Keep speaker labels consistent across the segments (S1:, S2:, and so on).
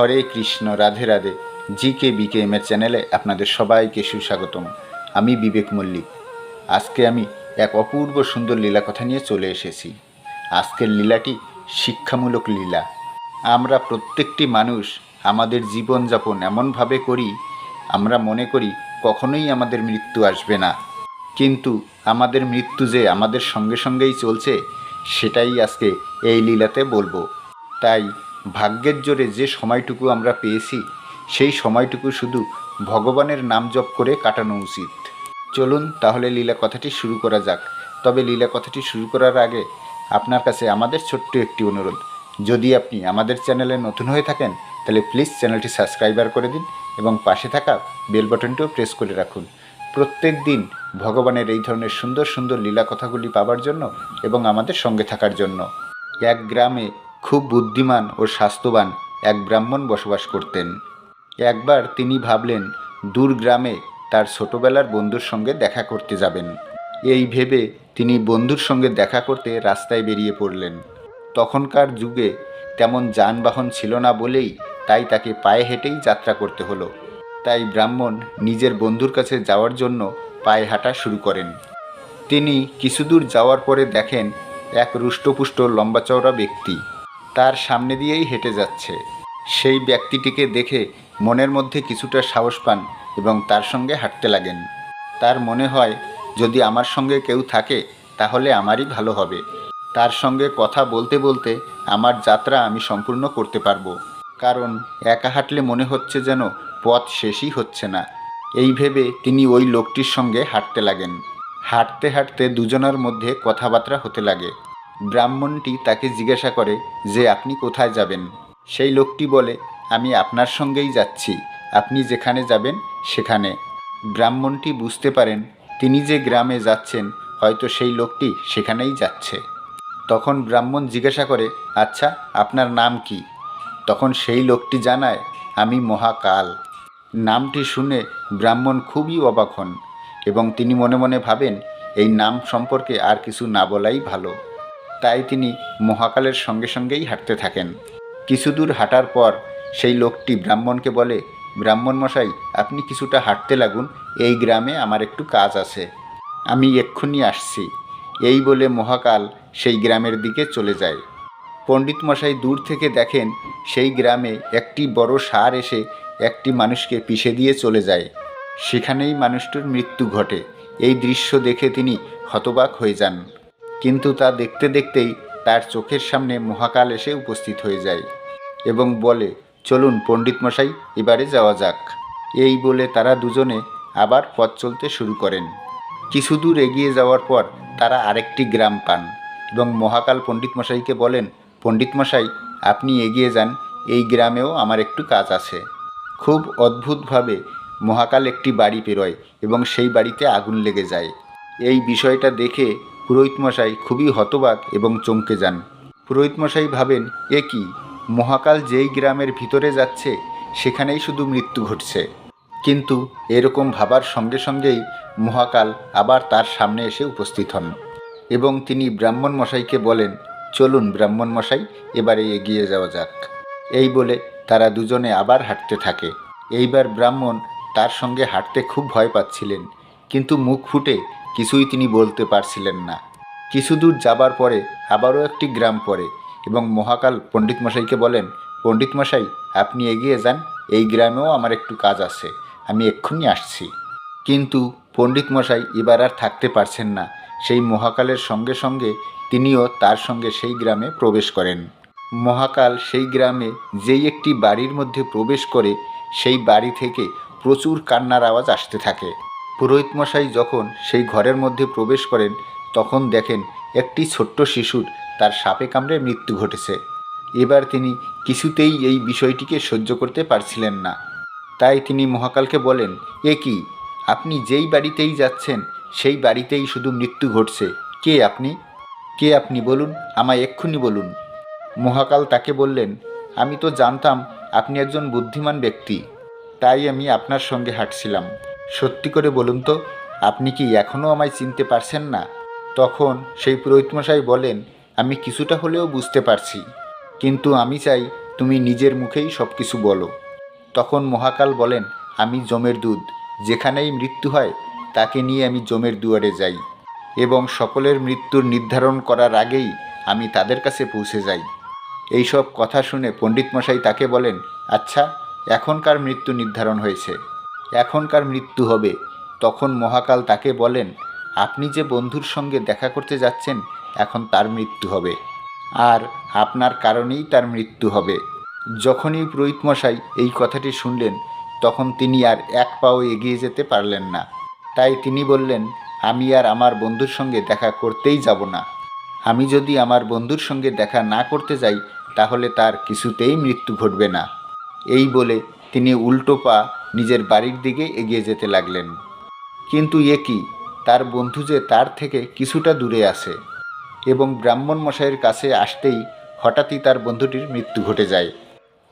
S1: Hare Krishna, Radhe Radhe. G K B K, M এর চ্যানেলে আপনাদের সবাইকে সুস্বাগতম। আমি বিবেক মল্লিক। আজকে আমি এক অপূর্ব সুন্দর লীলা কথা নিয়ে চলে এসেছি। আজকের লীলাটি শিক্ষামূলক লীলা। আমরা প্রত্যেকটি মানুষ আমাদের জীবনযাপন এমনভাবে করি, আমরা মনে করি কখনোই আমাদের মৃত্যু আসবে না। কিন্তু আমাদের মৃত্যু যে আমাদের সঙ্গে সঙ্গেই চলছে, সেটাই আজকে এই লীলাতে বলব। তাই ভাগ্যের জোরে যে সময়টুকু আমরা পেয়েছি, সেই সময়টুকু শুধু ভগবানের নাম জপ করে কাটানো উচিত। চলুন তাহলে লীলা কথাটি শুরু করা যাক। তবে লীলা কথাটি শুরু করার আগে আপনার কাছে আমাদের ছোট্ট একটি অনুরোধ। যদি আপনি আমাদের চ্যানেলে নতুন হয়ে থাকেন, তাহলে প্লিজ চ্যানেলটি সাবস্ক্রাইবার করে দিন এবং পাশে থাকা বেল বাটনটিও প্রেস করে রাখুন। প্রত্যেক দিন ভগবানের এই ধরনের সুন্দর সুন্দর লীলা কথাগুলি পাবার জন্য এবং আমাদের সঙ্গে থাকার জন্য। এক গ্রামে খুব বুদ্ধিমান ও স্বাস্থ্যবান এক ব্রাহ্মণ বসবাস করতেন। একবার তিনি ভাবলেন, দূর গ্রামে তার ছোটবেলার বন্ধুর সঙ্গে দেখা করতে যাবেন। এই ভেবে তিনি বন্ধুর সঙ্গে দেখা করতে রাস্তায় বেরিয়ে পড়লেন। তখনকার যুগে তেমন যানবাহন ছিল না বলেই তাই তাকে পায়ে হেঁটেই যাত্রা করতে হলো। তাই ব্রাহ্মণ নিজের বন্ধুর কাছে যাওয়ার জন্য পায়ে হাঁটা শুরু করেন। তিনি কিছুদূর যাওয়ার পরে দেখেন, এক রুষ্টপুষ্ট লম্বা চওড়া ব্যক্তি তার সামনে দিয়েই হেঁটে যাচ্ছে। সেই ব্যক্তিটিকে দেখে মনের মধ্যে কিছুটা সাহস পান এবং তার সঙ্গে হাঁটতে লাগেন। তার মনে হয়, যদি আমার সঙ্গে কেউ থাকে, তাহলে আমারই ভালো হবে। তার সঙ্গে কথা বলতে বলতে আমার যাত্রা আমি সম্পূর্ণ করতে পারব। কারণ একা হাঁটলে মনে হচ্ছে যেন পথ শেষই হচ্ছে না। এই ভেবে তিনি ওই লোকটির সঙ্গে হাঁটতে লাগেন। হাঁটতে হাঁটতে দুজনের মধ্যে কথাবার্তা হতে লাগে। ব্রাহ্মণটি তাকে জিজ্ঞাসা করে যে, আপনি কোথায় যাবেন? সেই লোকটি বলে, আমি আপনার সঙ্গেই যাচ্ছি। আপনি যেখানে যাবেন, সেখানে। ব্রাহ্মণটি বুঝতে পারেন, তিনি যে গ্রামে যাচ্ছেন, হয়তো সেই লোকটি সেখানেই যাচ্ছে। তখন ব্রাহ্মণ জিজ্ঞাসা করে আচ্ছা আপনার নাম কি? তখন সেই লোকটি জানায়, আমি মহাকাল। নামটি শুনে ব্রাহ্মণ খুবই অবাক হন এবং তিনি মনে মনে ভাবেন, এই নাম সম্পর্কে আর কিছু না বলাই ভালো। তাই তিনি মহাকালের সঙ্গে সঙ্গেই হাঁটতে থাকেন। কিছু দূর হাঁটার পর সেই লোকটি ব্রাহ্মণকে বলে, ব্রাহ্মণ মশাই, আপনি কিছুটা হাঁটতে লাগুন, এই গ্রামে আমার একটু কাজ আছে। আমি এক্ষুনি আসছি। এই বলে মহাকাল সেই গ্রামের দিকে চলে যায়। পণ্ডিত মশাই দূর থেকে দেখেন সেই গ্রামে একটি বড় সার এসে একটি মানুষকে পিষে দিয়ে চলে যায়। সেখানেই মানুষটির মৃত্যু ঘটে। এই দৃশ্য দেখে তিনি হতবাক হয়ে যান। কিন্তু তা দেখতে দেখতেই তার চোখের সামনে মহাকাল এসে উপস্থিত হয়ে যায় এবং বলে, চলুন পণ্ডিত মশাই, এবারে যাওয়া যাক। এই বলে তারা দুজনে আবার পথ চলতে শুরু করেন। কিছু দূর এগিয়ে যাওয়ার পর তারা আরেকটি গ্রাম পান এবং মহাকাল পণ্ডিত মশাইকে বলেন, পণ্ডিত মশাই, আপনি এগিয়ে যান, এই গ্রামেও আমার একটু কাজ আছে। খুব অদ্ভুতভাবে মহাকাল একটি বাড়ি পেরোয় এবং সেই বাড়িতে আগুন লেগে যায়। এই বিষয়টা দেখে পুরোহিত মশাই খুবই হতবাক এবং চমকে যান। পুরোহিত মশাই ভাবেন, এ কি? মহাকাল যেই গ্রামের ভিতরে যাচ্ছে, সেখানেই শুধু মৃত্যু ঘটছে। কিন্তু এরকম ভাবার সঙ্গে সঙ্গেই মহাকাল আবার তার সামনে এসে উপস্থিত হন এবং তিনি ব্রাহ্মণ মশাইকে বলেন, চলুন ব্রাহ্মণ মশাই এবারে এগিয়ে যাওয়া যাক। এই বলে তারা দুজনে আবার হাঁটতে থাকে। এইবার ব্রাহ্মণ তার সঙ্গে হাঁটতে খুব ভয় পাচ্ছিলেন, কিন্তু মুখ ফুটে কিছুই তিনি বলতে পারছিলেন না। কিছু দূর যাবার পরে আবারও একটি গ্রাম পড়ে এবং মহাকাল পণ্ডিত মশাইকে বলেন, পণ্ডিত মশাই, আপনি এগিয়ে যান, এই গ্রামেও আমার একটু কাজ আছে, আমি এক্ষুনি আসছি। কিন্তু পণ্ডিত মশাই এবার আর থাকতে পারছেন না। সেই মহাকালের সঙ্গে সঙ্গে তিনিও তার সঙ্গে সেই গ্রামে প্রবেশ করেন। মহাকাল সেই গ্রামে যেই একটি বাড়ির মধ্যে প্রবেশ করে, সেই বাড়ি থেকে প্রচুর কান্নার আওয়াজ আসতে থাকে। পুরোহিত মশাই যখন সেই ঘরের মধ্যে প্রবেশ করেন, তখন দেখেন একটি ছোট্ট শিশুর তার সাপে কামড়ে মৃত্যু ঘটেছে। এবার তিনি কিছুতেই এই বিষয়টিকে সহ্য করতে পারছিলেন না। তাই তিনি মহাকালকে বলেন, এ কি? আপনি যেই বাড়িতেই যাচ্ছেন, সেই বাড়িতেই শুধু মৃত্যু ঘটছে। কে আপনি? কে আপনি বলুন, আমায় এক্ষুনি বলুন। মহাকাল তাকে বললেন, আমি তো জানতাম আপনি একজন বুদ্ধিমান ব্যক্তি। তাই আমি আপনার সঙ্গে হাঁটছিলাম। সত্যি করে বলুন তো, আপনি কি এখনও আমায় চিনতে পারছেন না? তখন সেই পুরোহিতমশাই বলেন, আমি কিছুটা হলেও বুঝতে পারছি। কিন্তু আমি চাই তুমি নিজের মুখেই সব কিছু বলো। তখন মহাকাল বলেন, আমি জমের দুধ, যেখানেই মৃত্যু হয়, তাকে নিয়ে আমি জমের দুয়ারে যাই। এবং সকলের মৃত্যুর নির্ধারণ করার আগেই আমি তাদের কাছে পৌঁছে যাই। এইসব কথা শুনে পণ্ডিতমশাই তাকে বলেন আচ্ছা এখনকার মৃত্যু নির্ধারণ হয়েছে। এখনকার মৃত্যু হবে। তখন মহাকাল তাকে বলেন, আপনি যে বন্ধুর সঙ্গে দেখা করতে যাচ্ছেন, এখন তার মৃত্যু হবে। আর আপনার কারণেই তার মৃত্যু হবে। যখনই পুরোহিত মশাই এই কথাটি শুনলেন, তখন তিনি আর এক পাও এগিয়ে যেতে পারলেন না। তাই তিনি বললেন, আমি আর আমার বন্ধুর সঙ্গে দেখা করতেই যাব না। আমি যদি আমার বন্ধুর সঙ্গে দেখা না করতে যাই, তাহলে তার কিছুতেই মৃত্যু ঘটবে না। এই বলে তিনি উল্টো পা নিজের বাড়ির দিকে এগিয়ে যেতে লাগলেন। কিন্তু এ কি? তার বন্ধু যে তার থেকে কিছুটা দূরে আছে। এবং ব্রাহ্মণ মশাইয়ের কাছে আসতেই হঠাৎই তার বন্ধুটির মৃত্যু ঘটে যায়।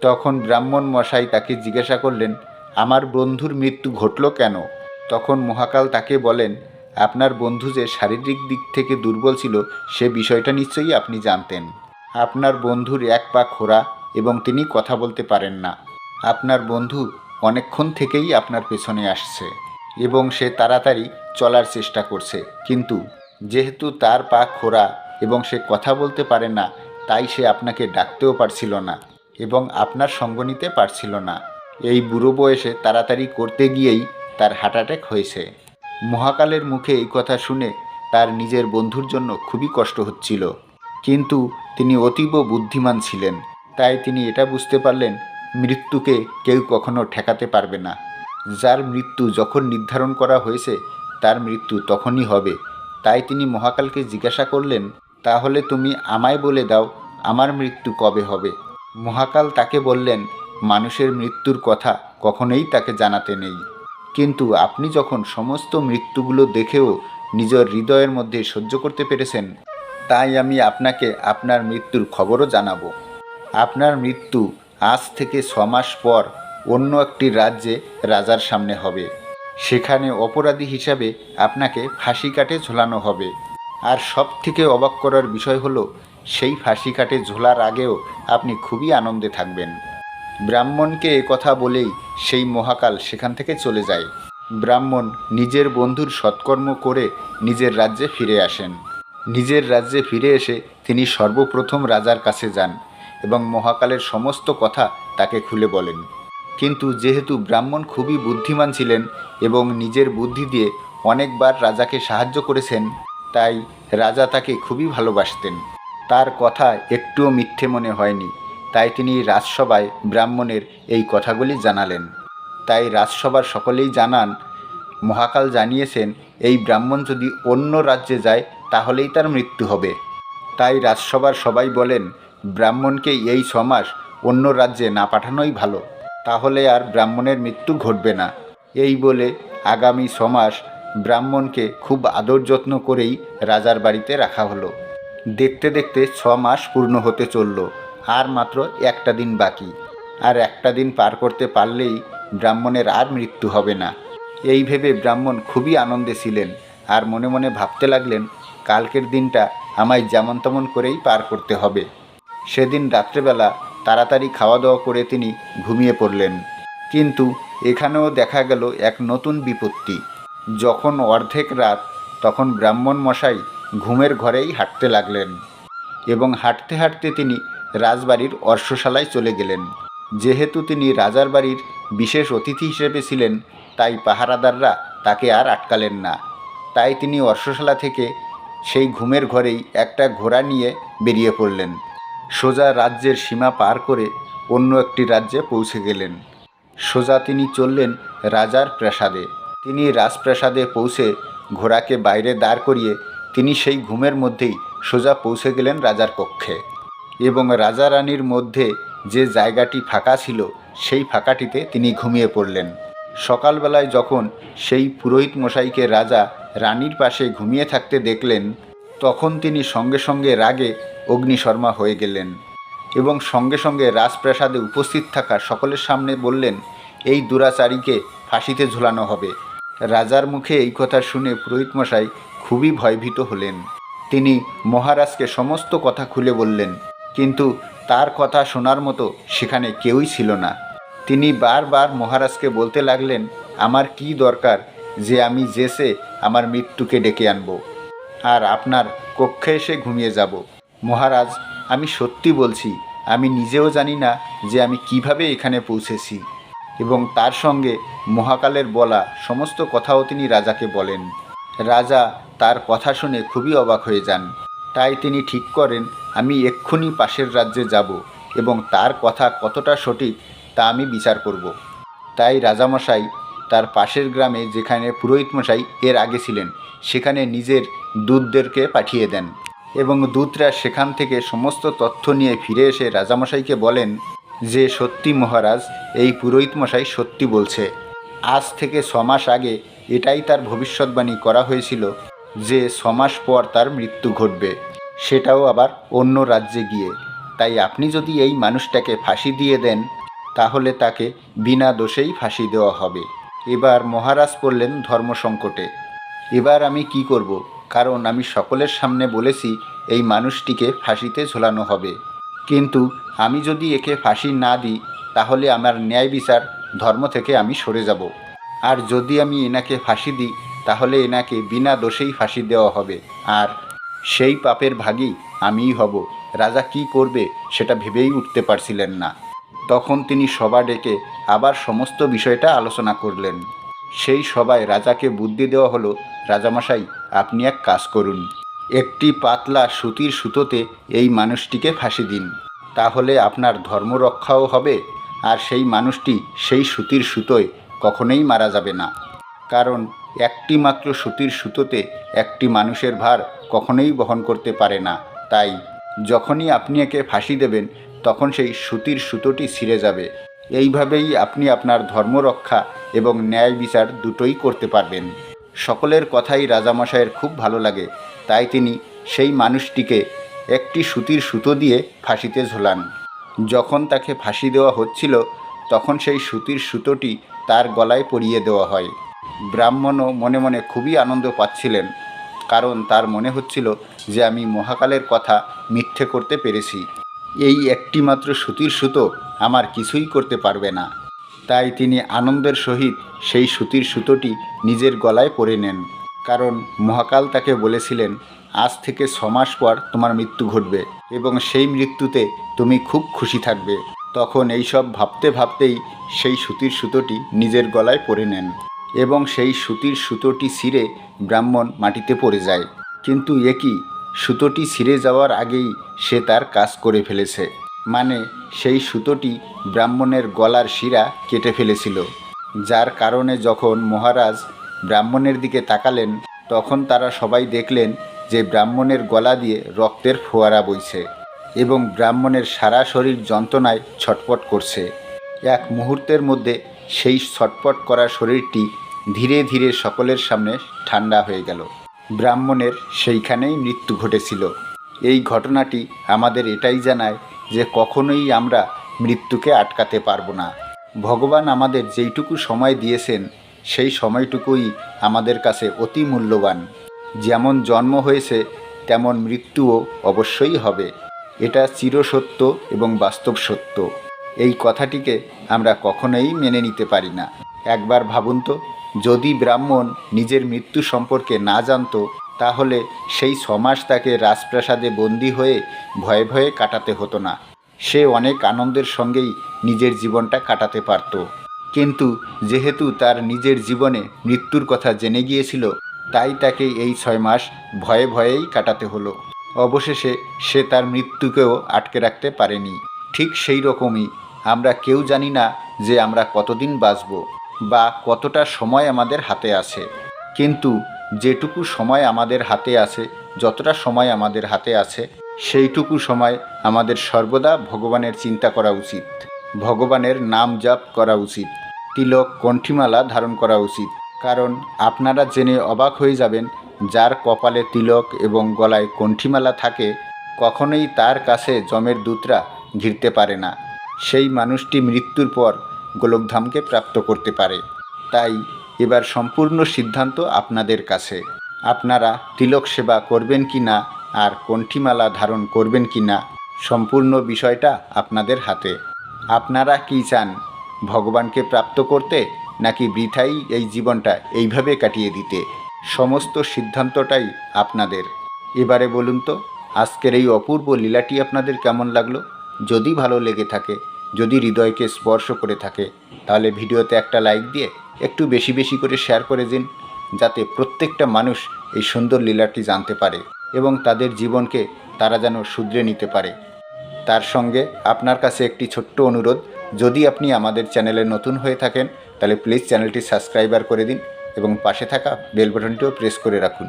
S1: তখন ব্রাহ্মণ মশাই তাকে জিজ্ঞাসা করলেন, আমার বন্ধুর মৃত্যু ঘটল কেন? তখন মহাকাল তাকে বলেন, আপনার বন্ধু যে শারীরিক দিক থেকে দুর্বল ছিল, সে বিষয়টা নিশ্চয়ই আপনি জানতেন। আপনার বন্ধুর এক পা খোরা এবং তিনি কথা বলতে পারেন না। আপনার বন্ধু অনেকক্ষণ থেকেই আপনার পেছনে আসছে এবং সে তাড়াতাড়ি চলার চেষ্টা করছে। কিন্তু যেহেতু তার পা খোরা এবং সে কথা বলতে পারে না, তাই সে আপনাকে ডাকতেও পারছিল না এবং আপনার সঙ্গ নিতে পারছিল না। এই বুড়ো বয়সে তাড়াতাড়ি করতে গিয়েই তার হার্ট অ্যাটাক হয়েছে। মহাকালের মুখে এই কথা শুনে তার নিজের বন্ধুর জন্য খুবই কষ্ট হচ্ছিল। কিন্তু তিনি অতীব বুদ্ধিমান ছিলেন, তাই তিনি এটা বুঝতে পারলেন মৃত্যুকে কেউ কখনো ঠেকাতে পারবে না। যার মৃত্যু যখন নির্ধারণ করা হয়েছে, তার মৃত্যু তখনই হবে। তাই তিনি মহাকালকে জিজ্ঞাসা করলেন, তাহলে তুমি আমায় বলে দাও, আমার মৃত্যু কবে হবে? মহাকাল তাকে বললেন, মানুষের মৃত্যুর কথা কখনোই তাকে জানাতে নেই। কিন্তু আপনি যখন সমস্ত মৃত্যুগুলো দেখেও নিজের হৃদয়ের মধ্যে সহ্য করতে পেরেছেন, তাই আমি আপনাকে আপনার মৃত্যুর খবরও জানাব। আপনার মৃত্যু আজ থেকে ছমাস পর অন্য একটি রাজ্যে রাজার সামনে হবে। সেখানে অপরাধী হিসাবে আপনাকে ফাঁসি কাটে ঝোলানো হবে। আর সব থেকে অবাক করার বিষয় হলো, সেই ফাঁসি কাটে ঝোলার আগেও আপনি খুবই আনন্দে থাকবেন। ব্রাহ্মণকে এ কথা বলেই সেই মহাকাল সেখান থেকে চলে যায়। ব্রাহ্মণ নিজের বন্ধুর সৎকর্ম করে নিজের রাজ্যে ফিরে আসেন। নিজের রাজ্যে ফিরে এসে তিনি সর্বপ্রথম রাজার কাছে যান। এবং মহাকালের সমস্ত কথা তাকে খুলে বলেন। কিন্তু যেহেতু ব্রাহ্মণ খুবই বুদ্ধিমান ছিলেন এবং নিজের বুদ্ধি দিয়ে অনেকবার রাজাকে সাহায্য করেছেন, তাই রাজা তাকে খুবই ভালোবাসতেন। তার কথা একটুও মিথ্যে মনে হয়নি, তাই তিনি রাজসভায় ব্রাহ্মণের এই কথাগুলি জানালেন। তাই রাজসভার সকলেই জানান, মহাকাল জানিয়েছেন এই ব্রাহ্মণ যদি অন্য রাজ্যে যায়, তাহলেই তার মৃত্যু হবে। তাই রাজসভার সবাই বলেন ব্রাহ্মণকে এই ছমাস অন্য রাজ্যে না পাঠানোই ভালো। তাহলে আর ব্রাহ্মণের মৃত্যু ঘটবে না। এই বলে আগামী ছমাস ব্রাহ্মণকে খুব আদর যত্ন করেই রাজার বাড়িতে রাখা হলো। দেখতে দেখতে ছ মাস পূর্ণ হতে চলল, আর মাত্র একটা দিন বাকি। আর একটা দিন পার করতে পারলেই ব্রাহ্মণের আর মৃত্যু হবে না। এই ভেবে ব্রাহ্মণ খুবই আনন্দে ছিলেন, আর মনে মনে ভাবতে লাগলেন, কালকের দিনটা আমায় যেমন তেমন করেই পার করতে হবে। সেদিন রাত্রেবেলা তাড়াতাড়ি খাওয়া দাওয়া করে তিনি ঘুমিয়ে পড়লেন। কিন্তু এখানেও দেখা গেল এক নতুন বিপত্তি। যখন অর্ধেক রাত, তখন ব্রাহ্মণ মশাই ঘুমের ঘরেই হাঁটতে লাগলেন এবং হাঁটতে হাঁটতে তিনি রাজবাড়ির অর্শশালায় চলে গেলেন। যেহেতু তিনি রাজার বাড়ির বিশেষ অতিথি হিসেবে ছিলেন, তাই পাহারাদাররা তাকে আর আটকালেন না। তাই তিনি অর্শশালা থেকে সেই ঘুমের ঘরেই একটা ঘোড়া নিয়ে বেরিয়ে পড়লেন। সোজা রাজ্যের সীমা পার করে অন্য একটি রাজ্যে পৌঁছে গেলেন। সোজা তিনি চললেন রাজার প্রাসাদে। তিনি রাজপ্রাসাদে পৌঁছে ঘোড়াকে বাইরে দাঁড় করিয়ে তিনি সেই ঘুমের মধ্যেই সোজা পৌঁছে গেলেন রাজার কক্ষে। এবং রাজা রানীর মধ্যে যে জায়গাটি ফাঁকা ছিল, সেই ফাঁকাটিতে তিনি ঘুমিয়ে পড়লেন। সকালবেলায় যখন সেই পুরোহিত মশাইকে রাজা রানীর পাশে ঘুমিয়ে থাকতে দেখলেন, তখন তিনি সঙ্গে সঙ্গে রাগে অগ্নিশর্মা হয়ে গেলেন এবং সঙ্গে সঙ্গে রাজপ্রাসাদে উপস্থিত থাকা সকলের সামনে বললেন, এই দুরাচারীকে ফাঁসিতে ঝুলানো হবে। রাজার মুখে এই কথা শুনে পুরোহিত মশাই খুবই ভয়ভীত হলেন। তিনি মহারাজকে সমস্ত কথা খুলে বললেন, কিন্তু তার কথা শোনার মতো সেখানে কেউই ছিল না। তিনি বারবার মহারাজকে বলতে লাগলেন, আমার কি দরকার যে আমি জেসে আমার মৃত্যুকে ডেকে আনব, আর আপনার কক্ষে এসে ঘুমিয়ে যাব? মহারাজ, আমি সত্যি বলছি, আমি নিজেও জানি না যে আমি কীভাবে এখানে পৌঁছেছি। এবং তার সঙ্গে মহাকালের বলা সমস্ত কথাও তিনি রাজাকে বলেন। রাজা তার কথা শুনে খুবই অবাক হয়ে যান। তাই তিনি ঠিক করেন, আমি এক্ষুনি পাশের রাজ্যে যাব এবং তার কথা কতটা সঠিক তা আমি বিচার করব। তাই রাজামশাই তার পাশের গ্রামে যেখানে পুরোহিত মশাই এর আগে ছিলেন, সেখানে নিজের দূতদেরকে পাঠিয়ে দেন। এবং দূতরা সেখান থেকে সমস্ত তথ্য নিয়ে ফিরে এসে রাজামশাইকে বলেন যে, সত্যি মহারাজ, এই পুরোহিত মশাই সত্যি বলছে। আজ থেকে ছমাস আগে এটাই তার ভবিষ্যৎবাণী করা হয়েছিল যে ছমাস পর তার মৃত্যু ঘটবে। সেটাও আবার অন্য রাজ্যে গিয়ে। তাই আপনি যদি এই মানুষটাকে ফাঁসি দিয়ে দেন, তাহলে তাকে বিনা দোষেই ফাঁসি দেওয়া হবে। এবার মহারাজ পড়লেন ধর্ম সংকটে এবার আমি কি করব? কারণ আমি সকলের সামনে বলেছি, এই মানুষটিকে ফাঁসিতে ঝোলানো হবে। কিন্তু আমি যদি একে ফাঁসি না দিই, তাহলে আমার ন্যায় বিচার ধর্ম থেকে আমি সরে যাব। আর যদি আমি এনাকে ফাঁসি দিই, তাহলে এনাকে বিনা দোষেই ফাঁসি দেওয়া হবে। আর সেই পাপের ভাগী আমিই হব। রাজা কি করবে, সেটা ভেবেই উঠতে পারছিলেন না। তখন তিনি সভা ডেকে আবার সমস্ত বিষয়টা আলোচনা করলেন। সেই সভায় রাজাকে বুদ্ধি দেওয়া হলো, রাজামশাই, আপনি এক কাজ করুন। একটি পাতলা সুতির সুতোতে এই মানুষটিকে ফাঁসি দিন। তাহলে আপনার ধর্ম রক্ষাও হবে, আর সেই মানুষটি সেই সুতির সুতোয় কখনোই মারা যাবে না। কারণ একটি মাত্র সুতির সুতোতে একটি মানুষের ভার কখনোই বহন করতে পারে না। তাই যখনই আপনি একে ফাঁসি দেবেন, তখন সেই সুতির সুতোটি ছিঁড়ে যাবে। এইভাবেই আপনি আপনার ধর্ম রক্ষা এবং ন্যায় বিচার দুটোই করতে পারবেন। সকলের কথাই রাজামশাইয়ের খুব ভালো লাগে, তাই তিনি সেই মানুষটিকে একটি সুতির সুতো দিয়ে ফাঁসিতে ঝোলান। যখন তাকে ফাঁসি দেওয়া হচ্ছিল, তখন সেই সুতির সুতোটি তার গলায় পরিয়ে দেওয়া হয়। ব্রাহ্মণও মনে মনে খুবই আনন্দ পাচ্ছিলেন, কারণ তার মনে হচ্ছিল যে আমি মহাকালের কথা মিথ্যে করতে পেরেছি। এই একটি মাত্র সুতির সুতো আমার কিছুই করতে পারবে না। তাই তিনি আনন্দের সহিত সেই সুতির সুতোটি নিজের গলায় পরে নেন। কারণ মহাকাল তাকে বলেছিলেন, আজ থেকে ছমাস পর তোমার মৃত্যু ঘটবে এবং সেই মৃত্যুতে তুমি খুব খুশি থাকবে। তখন এইসব ভাবতে ভাবতেই সেই সুতির সুতোটি নিজের গলায় পরে নেন এবং সেই সুতির সুতোটি ছিঁড়ে ব্রাহ্মণ মাটিতে পড়ে যায়। কিন্তু একই সুতোটি ছিঁড়ে যাওয়ার আগেই সে তার কাজ করে ফেলেছে। মানে সেই সুতোটি ব্রাহ্মণের গলার শিরা কেটে ফেলেছিল। যার কারণে যখন মহারাজ ব্রাহ্মণের দিকে তাকালেন, তখন তারা সবাই দেখলেন যে ব্রাহ্মণের গলা দিয়ে রক্তের ফোয়ারা বইছে এবং ব্রাহ্মণের সারা শরীর যন্ত্রণায় ছটপট করছে। এক মুহূর্তের মধ্যে সেই ছটপট করা শরীরটি ধীরে ধীরে সকলের সামনে ঠান্ডা হয়ে গেল। ব্রাহ্মণের সেইখানেই মৃত্যু ঘটেছিল। এই ঘটনাটি আমাদের এটাই জানায় যে কখনোই আমরা মৃত্যুকে আটকাতে পারব না। ভগবান আমাদের যেইটুকু সময় দিয়েছেন, সেই সময়টুকুই আমাদের কাছে অতি মূল্যবান। যেমন জন্ম হয়েছে, তেমন মৃত্যুও অবশ্যই হবে। এটা চিরসত্য এবং বাস্তব সত্য। এই কথাটিকে আমরা কখনোই মেনে নিতে পারি না। একবার ভাবুন তো, যদি ব্রাহ্মণ নিজের মৃত্যু সম্পর্কে না জানতো তাহলে সেই ছমাস তাকে রাজপ্রাসাদে বন্দী হয়ে ভয়ে ভয়ে কাটাতে হতো না। সে অনেক আনন্দের সঙ্গেই নিজের জীবনটা কাটাতে পারত। কিন্তু যেহেতু তার নিজের জীবনে মৃত্যুর কথা জেনে গিয়েছিল, তাই তাকে এই ছয় মাস ভয়ে ভয়েই কাটাতে হলো। অবশেষে সে তার মৃত্যুকেও আটকে রাখতে পারেনি। ঠিক সেই রকমই আমরা কেউ জানি না যে আমরা কতদিন বাঁচব বা কতটা সময় আমাদের হাতে আছে। কিন্তু যেটুকু সময় আমাদের হাতে আছে, যতটা সময় আমাদের হাতে আছে, সেইটুকু সময় আমাদের সর্বদা ভগবানের চিন্তা করা উচিত। ভগবানের নাম জাপ করা উচিত। তিলক, কণ্ঠিমালা ধারণ করা উচিত। কারণ আপনারা জেনে অবাক হয়ে যাবেন, যার কপালে তিলক এবং গলায় কণ্ঠিমালা থাকে, কখনোই তার কাছে জমের দূতরা ঘিরতে পারে না। সেই মানুষটি মৃত্যুর পর গোলকধামকে প্রাপ্ত করতে পারে। তাই এবার সম্পূর্ণ সিদ্ধান্ত আপনাদের কাছে। আপনারা তিলক সেবা করবেন কি না, আর কণ্ঠিমালা ধারণ করবেন কি না, সম্পূর্ণ বিষয়টা আপনাদের হাতে। আপনারা কি চান, ভগবানকে প্রাপ্ত করতে, নাকি বৃথাই এই জীবনটা এইভাবে কাটিয়ে দিতে? সমস্ত সিদ্ধান্তটাই আপনাদের। এবারে বলুন তো, আজকের এই অপূর্ব লীলাটি আপনাদের কেমন লাগল? যদি ভালো লেগে থাকে, যদি হৃদয়কে স্পর্শ করে থাকে, তাহলে ভিডিওতে একটা লাইক দিয়ে একটু বেশি বেশি করে শেয়ার করে দিন, যাতে প্রত্যেকটা মানুষ এই সুন্দর লীলাটি জানতে পারে এবং তাদের জীবনকে তারা যেন শুধরে নিতে পারে। তার সঙ্গে আপনার কাছে একটি ছোট্ট অনুরোধ, যদি আপনি আমাদের চ্যানেলে নতুন হয়ে থাকেন, তাহলে প্লিজ চ্যানেলটি সাবস্ক্রাইবার করে দিন এবং পাশে থাকা বেল বাটনটিও প্রেস করে রাখুন।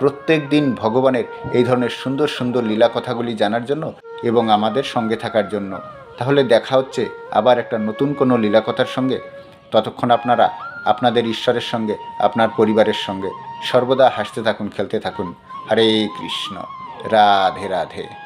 S1: প্রত্যেক দিন ভগবানের এই ধরনের সুন্দর সুন্দর লীলা কথাগুলি জানার জন্য এবং আমাদের সঙ্গে থাকার জন্য। তাহলে দেখা হচ্ছে আবার একটা নতুন কোনো লীলা কথার সঙ্গে। ততক্ষণ আপনারা আপনাদের ঈশ্বরের সঙ্গে, আপনার পরিবারের সঙ্গে। সর্বদা হাসতে থাকুন, খেলতে থাকুন। হরে কৃষ্ণ। রাধে রাধে।